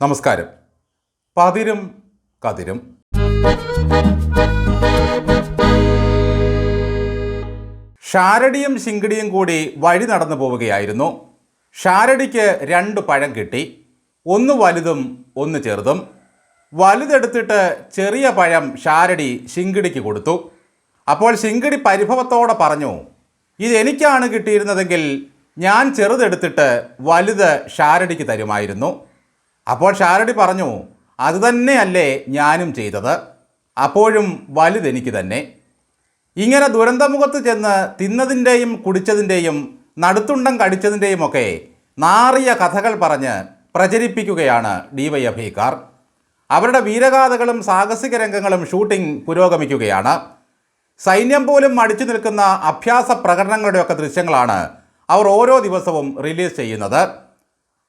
നമസ്കാരം. പതിരും കതിരും. ഷാരടിയും ശിങ്കിടിയും കൂടി വഴി നടന്നു പോവുകയായിരുന്നു. ഷാരടിക്ക് രണ്ട് പഴം കിട്ടി. ഒന്ന് വലുതും ഒന്ന് ചെറുതും. വലുതെടുത്തിട്ട് ചെറിയ പഴം ഷാരടി ശിങ്കിടിക്ക് കൊടുത്തു. അപ്പോൾ ശിങ്കിടി പരിഭവത്തോടെ പറഞ്ഞു ഇതെനിക്കാണ് കിട്ടിയിരുന്നതെങ്കിൽ ഞാൻ ചെറുതെടുത്തിട്ട് വലുത് ഷാരടിക്ക് തരുമായിരുന്നു. അപ്പോൾ ഷാരടി പറഞ്ഞു അതുതന്നെയല്ലേ ഞാനും ചെയ്തത്. അപ്പോഴും വലുതെനിക്ക് തന്നെ. ഇങ്ങനെ ദുരന്തമുഖത്ത് ചെന്ന് തിന്നതിന്റെയും കുടിച്ചതിന്റെയും നടുത്തുണ്ടം കടിച്ചതിന്റെയും ഒക്കെ നാറിയ കഥകൾ പറഞ്ഞ് പ്രചരിപ്പിക്കുകയാണ് ഡിവൈഎഫ്ഐക്കാർ. അവരുടെ വീരഗാഥകളും സാഹസിക രംഗങ്ങളും ഷൂട്ടിംഗ് പുരോഗമിക്കുകയാണ്. സൈന്യം പോലും മടിച്ചു നിൽക്കുന്ന അഭ്യാസ പ്രകടനങ്ങളുടെയൊക്കെ ദൃശ്യങ്ങളാണ് അവർ ഓരോ ദിവസവും റിലീസ് ചെയ്യുന്നത്.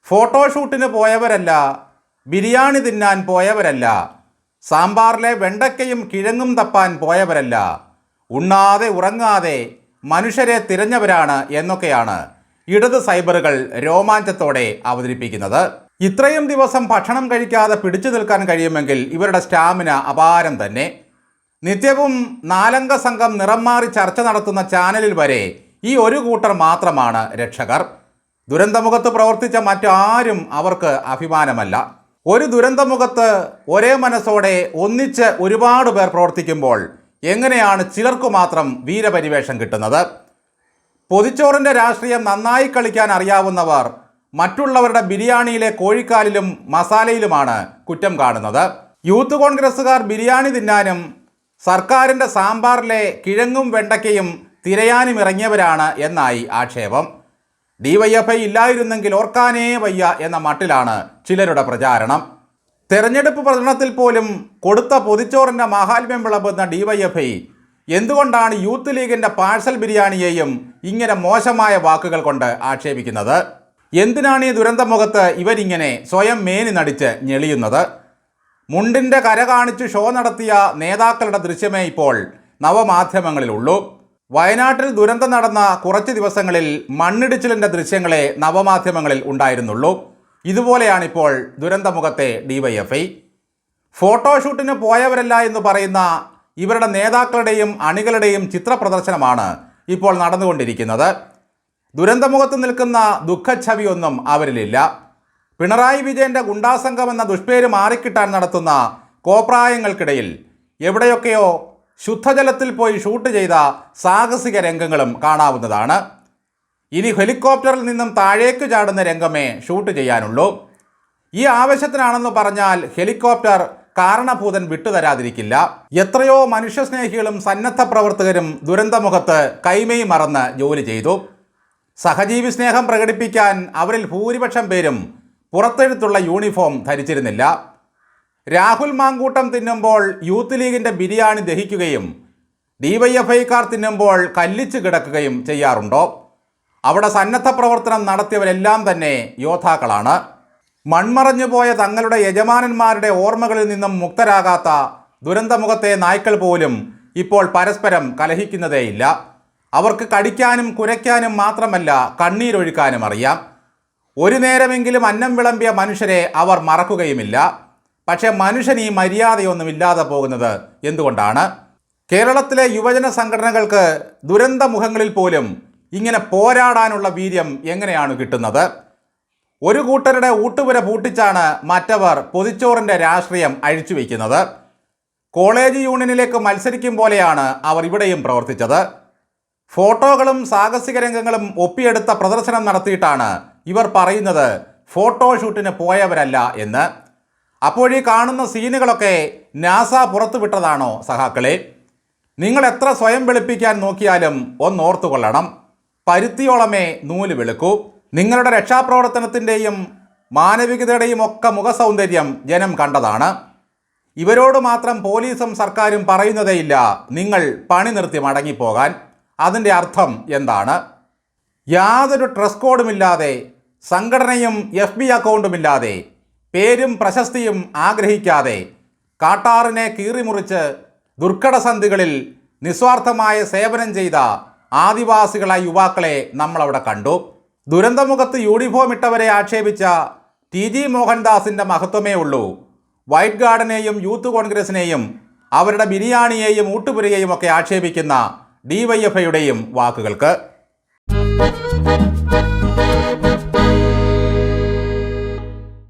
ഫോട്ടോഷൂട്ടിന് പോയവരല്ല ബിരിയാണി തിന്നാൻ പോയവരല്ല സാമ്പാറിലെ വെണ്ടക്കയും കിഴങ്ങും തപ്പാൻ പോയവരല്ല ഉണ്ണാതെ ഉറങ്ങാതെ മനുഷ്യരെ തിരഞ്ഞവരാണ് എന്നൊക്കെയാണ് ഇടത് സൈബറുകൾ രോമാഞ്ചത്തോടെ അവതരിപ്പിക്കുന്നത്. ഇത്രയും ദിവസം ഭക്ഷണം കഴിക്കാതെ പിടിച്ചു നിൽക്കാൻ കഴിയുമെങ്കിൽ ഇവരുടെ സ്റ്റാമിന അപാരം തന്നെ. നിത്യവും നാലംഗ സംഘം നിറം മാറി ചർച്ച നടത്തുന്ന ചാനലിൽ വരെ ഈ ഒരു കൂട്ടർ മാത്രമാണ് രക്ഷകർ. ദുരന്തമുഖത്ത് പ്രവർത്തിച്ച മറ്റാരും അവർക്ക് അഭിമാനമല്ല. ഒരു ദുരന്തമുഖത്ത് ഒരേ മനസ്സോടെ ഒന്നിച്ച് ഒരുപാട് പേർ പ്രവർത്തിക്കുമ്പോൾ എങ്ങനെയാണ് ചിലർക്കു മാത്രം വീരപരിവേഷം കിട്ടുന്നത്? പൊതിച്ചോറിന്റെ രാഷ്ട്രീയം നന്നായി കളിക്കാൻ അറിയാവുന്നവർ മറ്റുള്ളവരുടെ ബിരിയാണിയിലെ കോഴിക്കാലിലും മസാലയിലുമാണ് കുറ്റം കാണുന്നത്. യൂത്ത് കോൺഗ്രസ്സുകാർ ബിരിയാണി തിന്നാനും സർക്കാരിന്റെ സാമ്പാറിലെ കിഴങ്ങും വെണ്ടയ്ക്കയും തിരയാനും ഇറങ്ങിയവരാണ് എന്നായി ആക്ഷേപം. ഡിവൈഎഫ്ഐ ഇല്ലായിരുന്നെങ്കിൽ ഓർക്കാനേ വയ്യ എന്ന മട്ടിലാണ് ചിലരുടെ പ്രചാരണം. തെരഞ്ഞെടുപ്പ് പ്രചരണത്തിൽ പോലും കൊടുത്ത പൊതിച്ചോറിന്റെ മഹാത്മ്യം വിളമ്പുന്ന ഡിവൈഎഫ്ഐ എന്തുകൊണ്ടാണ് യൂത്ത് ലീഗിന്റെ പാഴ്സൽ ബിരിയാണിയെയും ഇങ്ങനെ മോശമായ വാക്കുകൾ കൊണ്ട് ആക്ഷേപിക്കുന്നത്? എന്തിനാണ് ഈ ദുരന്തമുഖത്ത് ഇവരിങ്ങനെ സ്വയം മേനി നടിച്ച് ഞെളിയുന്നത്? മുണ്ടിന്റെ കര കാണിച്ച് ഷോ നടത്തിയ നേതാക്കളുടെ ദൃശ്യമേ ഇപ്പോൾ നവമാധ്യമങ്ങളിലുള്ളൂ. വയനാട്ടിൽ ദുരന്തം നടന്ന കുറച്ച് ദിവസങ്ങളിൽ മണ്ണിടിച്ചിലിന്റെ ദൃശ്യങ്ങളെ നവമാധ്യമങ്ങളിൽ ഉണ്ടായിരുന്നുള്ളൂ. ഇതുപോലെയാണിപ്പോൾ ദുരന്തമുഖത്തെ ഡിവൈഎഫ്ഐ ഫോട്ടോഷൂട്ടിന് പോയവരല്ല എന്ന് പറയുന്ന ഇവരുടെ നേതാക്കളുടെയും അണികളുടെയും ചിത്രപ്രദർശനമാണ് ഇപ്പോൾ നടന്നുകൊണ്ടിരിക്കുന്നത്. ദുരന്തമുഖത്ത് നിൽക്കുന്ന ദുഃഖഛവിയൊന്നും അവരിലില്ല. പിണറായി വിജയന്റെ ഗുണ്ടാസംഘം എന്ന ദുഷ്പേര് മാറിക്കിട്ടാൻ നടത്തുന്ന കോപ്രായങ്ങൾക്കിടയിൽ എവിടെയൊക്കെയോ ശുദ്ധജലത്തിൽ പോയി ഷൂട്ട് ചെയ്ത സാഹസിക രംഗങ്ങളും കാണാവുന്നതാണ്. ഇനി ഹെലികോപ്റ്ററിൽ നിന്നും താഴേക്ക് ചാടുന്ന രംഗമേ ഷൂട്ട് ചെയ്യാനുള്ളൂ. ഈ ആവശ്യത്തിനാണെന്ന് പറഞ്ഞാൽ ഹെലികോപ്റ്റർ കാരണഭൂതൻ വിട്ടുതരാതിരിക്കില്ല. എത്രയോ മനുഷ്യസ്നേഹികളും സന്നദ്ധ പ്രവർത്തകരും ദുരന്തമുഖത്ത് കൈമേയി മറന്ന് ജോലി ചെയ്തു. സഹജീവി സ്നേഹം പ്രകടിപ്പിക്കാൻ അവരിൽ ഭൂരിപക്ഷം പേരും പുറത്തെഴുത്തുള്ള യൂണിഫോം ധരിച്ചിരുന്നില്ല. രാഹുൽ മാങ്കൂട്ടം തിന്നുമ്പോൾ യൂത്ത് ലീഗിന്റെ ബിരിയാണി ദഹിക്കുകയും ഡിവൈഎഫ്ഐക്കാർ തിന്നുമ്പോൾ കല്ലിച്ച് കിടക്കുകയും ചെയ്യാറുണ്ടോ? അവിടെ സന്നദ്ധ പ്രവർത്തനം നടത്തിയവരെല്ലാം തന്നെ യോദ്ധാക്കളാണ്. മൺമറഞ്ഞു പോയ തങ്ങളുടെ യജമാനന്മാരുടെ ഓർമ്മകളിൽ നിന്നും മുക്തരാകാത്ത ദുരന്തമുഖത്തെ നായ്ക്കൾ പോലും ഇപ്പോൾ പരസ്പരം കലഹിക്കുന്നതേയില്ല. അവർക്ക് കടിക്കാനും കുരയ്ക്കാനും മാത്രമല്ല കണ്ണീരൊഴുക്കാനും അറിയാം. ഒരു നേരമെങ്കിലും അന്നം വിളമ്പിയ മനുഷ്യരെ അവർ മറക്കുകയുമില്ല. പക്ഷേ മനുഷ്യൻ ഈ മര്യാദയൊന്നും ഇല്ലാതെ പോകുന്നത് എന്തുകൊണ്ടാണ്? കേരളത്തിലെ യുവജന സംഘടനകൾക്ക് ദുരന്ത മുഖങ്ങളിൽ പോലും ഇങ്ങനെ പോരാടാനുള്ള വീര്യം എങ്ങനെയാണ് കിട്ടുന്നത്? ഒരു കൂട്ടരുടെ ഊട്ടുപുര പൂട്ടിച്ചാണ് മറ്റവർ പൊതിച്ചോറിന്റെ രാഷ്ട്രീയം അഴിച്ചു വയ്ക്കുന്നത്. കോളേജ് യൂണിയനിലേക്ക് മത്സരിക്കും പോലെയാണ് അവർ ഇവിടെയും പ്രവർത്തിച്ചത്. ഫോട്ടോകളും സാഹസിക രംഗങ്ങളും ഒപ്പിയെടുത്ത പ്രദർശനം നടത്തിയിട്ടാണ് ഇവർ പറയുന്നത് ഫോട്ടോഷൂട്ടിന് പോയവരല്ല എന്ന്. അപ്പോഴീ കാണുന്ന സീനുകളൊക്കെ നാസ പുറത്തുവിട്ടതാണോ സഹാക്കളെ നിങ്ങൾ എത്ര സ്വയം വെളുപ്പിക്കാൻ നോക്കിയാലും ഒന്നോർത്തുകൊള്ളണം പരുത്തിയോളമേ നൂൽ വെളുക്കൂ. നിങ്ങളുടെ രക്ഷാപ്രവർത്തനത്തിന്റെയും മാനവികതയുടെയും ഒക്കെ മുഖസൗന്ദര്യം ജനം കണ്ടതാണ്. ഇവരോട് മാത്രം പോലീസും സർക്കാരും പറയുന്നതേയില്ല നിങ്ങൾ പണി നിർത്തി മടങ്ങിപ്പോകാൻ. അതിന്റെ അർത്ഥം എന്താണ്? യാതൊരു ട്രസ് കോഡുമില്ലാതെ സംഘടനയും എഫ് ബി അക്കൗണ്ടുമില്ലാതെ പേരും പ്രശസ്തിയും ആഗ്രഹിക്കാതെ കാട്ടാറിനെ കീറിമുറിച്ച് ദുർഘടസന്ധികളിൽ നിസ്വാർത്ഥമായ സേവനം ചെയ്ത ആദിവാസികളായ യുവാക്കളെ നമ്മളവിടെ കണ്ടു. ദുരന്തമുഖത്ത് യൂണിഫോം ഇട്ടവരെ ആക്ഷേപിച്ച ടി ജി മോഹൻദാസിന്റെ മഹത്വമേ ഉള്ളൂ. വൈറ്റ് ഗാർഡനെയും യൂത്ത് കോൺഗ്രസിനെയും അവരുടെ ബിരിയാണിയെയും ഊട്ടുപുരയെയും ഒക്കെ ആക്ഷേപിക്കുന്ന ഡി വൈ എഫ് ഐയുടെയും വാക്കുകൾക്ക്.